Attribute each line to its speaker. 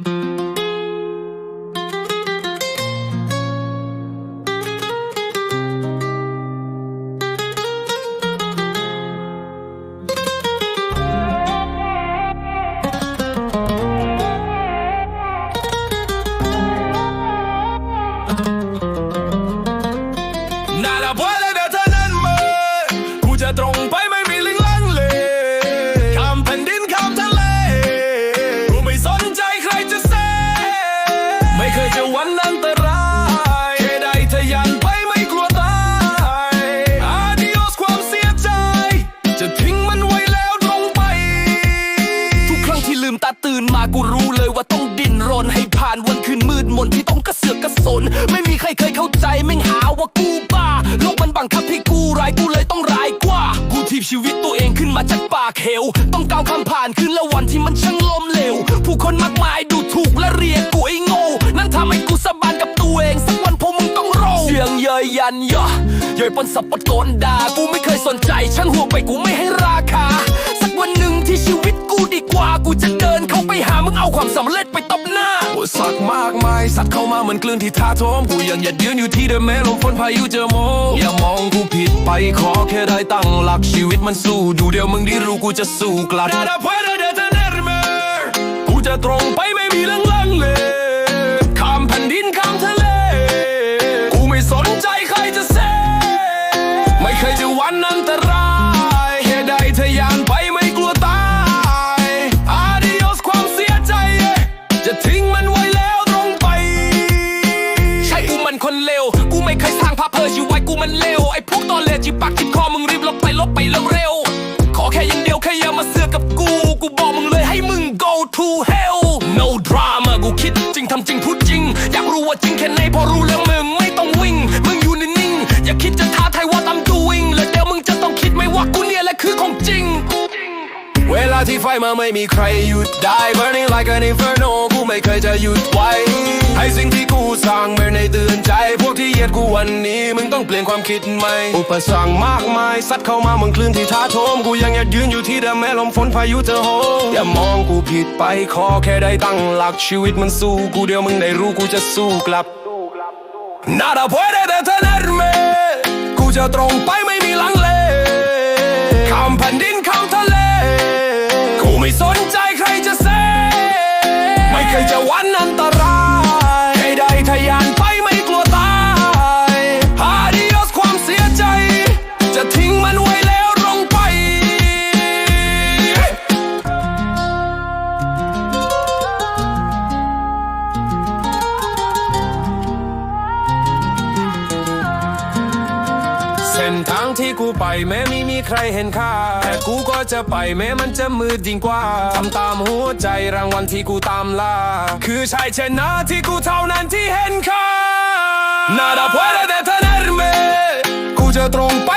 Speaker 1: Nada กระเสือกกระสนไม่มีใครเคยเข้าใจแม่งหาว่ากูบ้าโลกมันบังคับให้กูร้ายกูเลยต้องร้ายกว่า กูทีบชีวิตตัวเองขึ้นมาจากปากเหว ต้องก้าวข้ามผ่านคืนและวันที่มันช่างล้มเหลว ผู้คนมากมายดูถูกและเรียกกูไอ้โง่นั่นทำให้กูสะบานกับตัวเองสักวันพวกมึงต้องรอเสียงเยยยันยะเยยปนสับปะโกนด่ากูไม่เคยสนใจช่างหัวไปกูไม่ให้ราคา สักวันหนึ่งที่ชีวิตกูดีกว่ากูจะเดินเข้าไปหามึงเอาความสำเร็จ ปตบหน้าอุปสักมากมาย สัตว์เข้ามาเหมือนคลื่นที่ท่าโถมกูยังหยัดยืนอยู่ที่เดิมแม้ลมฝนพายุเจอโมอย่ามองกูผิดไปขอแค่ได้ตั้งหลักชีวิตมันสู้ ดูเดียวมึงได้รู้กูจะสู้กลับ Nada puede detenerme กูจะตรงไปไม่มีเรื่องลังเลย กูกูบอกมึงเลยให้มึง go to hell no drama กูคิดจริงทำจริงพูดจริง อยากรู้ว่าจริงแค่ไหนพอรู้แล้วมึงไม่ต้องวิ่ง มึงอยู่นิ่งๆอย่าคิดจะท้าทายว่า I'm doing แล้วเดี๋ยวมึงจะต้องคิดไหม่ว่ากูเนี่ยแหละคือของจริง เวลาที่ไฟมาไม่มีใครหยุดได้ burning like an inferno กูไม่เคยจะหยุดไว้ให้สิ่งที่กูสร้างไม่ได้เตือนใจ พวกที่เหยียดกูวันนี้มึง ต้องเปลี่ยนความคิดใหม่ อุปสรรคมากมายซัดเข้ามาเหมือนคลื่นที่ท้าโถมกูยังอยากยืนอยู่ที่เดิมแม้ลมฝนพายุจะโหมอย่ามองกูผิดไปขอแค่ได้ตั้งหลักชีวิตมันสู้กูเดียวมึงได้รู้กูจะสู้กลับ Nada puede detenerme กูจะตรงไปไม่มีลังเลคำแผ่นดิน ทางที่กูไปแม้ไม่มีใครเห็นค่าแต่กูก็จะไปแม้มันจะมืดยิ่งกว่าทำตามหัวใจรางวัลที่กูตามล่าคือชายชนะที่กูเท่านั้นที่เห็นค่า Nada puede detenerme กูจะตรงไป